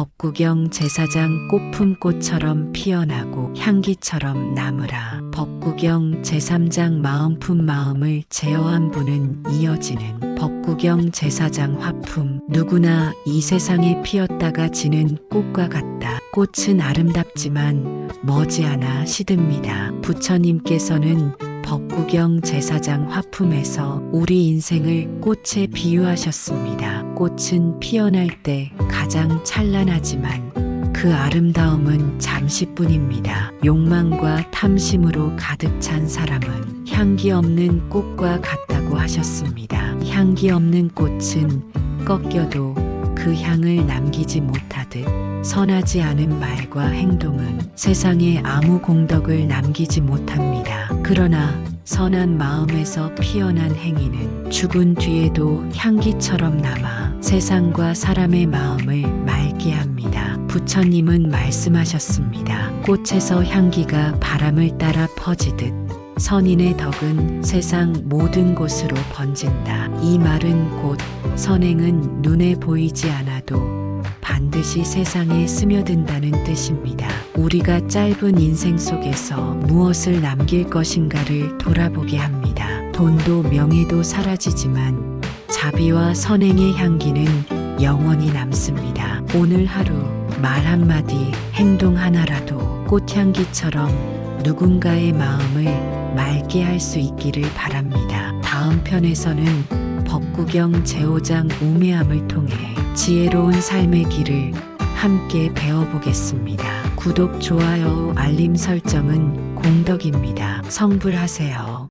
법구경 제사장 꽃품꽃처럼 피어나고 향기처럼 남으라. 법구경 제3장 마음품 마음을 제어한 분은 이어지는 법구경 제사장 화품 누구나 이 세상에 피었다가 지는 꽃과 같다. 꽃은 아름답지만 머지않아 시듭니다. 부처님께서는 법구경 제사장 화품에서 우리 인생을 꽃에 비유하셨습니다. 꽃은 피어날 때 가장 찬란하지만 그 아름다움은 잠시뿐입니다. 욕망과 탐심으로 가득 찬 사람은 향기 없는 꽃과 같다고 하셨습니다. 향기 없는 꽃은 꺾여도 그 향을 남기지 못하듯 선하지 않은 말과 행동은 세상에 아무 공덕을 남기지 못합니다. 그러나 선한 마음에서 피어난 행위는 죽은 뒤에도 향기처럼 남아 세상과 사람의 마음을 맑게 합니다. 부처님은 말씀하셨습니다. 꽃에서 향기가 바람을 따라 퍼지듯 선인의 덕은 세상 모든 곳으로 번진다. 이 말은 곧 선행은 눈에 보이지 않아도 반드시 세상에 스며든다는 뜻입니다. 우리가 짧은 인생 속에서 무엇을 남길 것인가를 돌아보게 합니다. 돈도 명예도 사라지지만 자비와 선행의 향기는 영원히 남습니다. 오늘 하루 말 한마디, 행동 하나라도 꽃향기처럼 누군가의 마음을 맑게 할 수 있기를 바랍니다. 다음 편에서는 법구경 제5장 우매함을 통해 지혜로운 삶의 길을 함께 배워보겠습니다. 구독, 좋아요, 알림 설정은 공덕입니다. 성불하세요.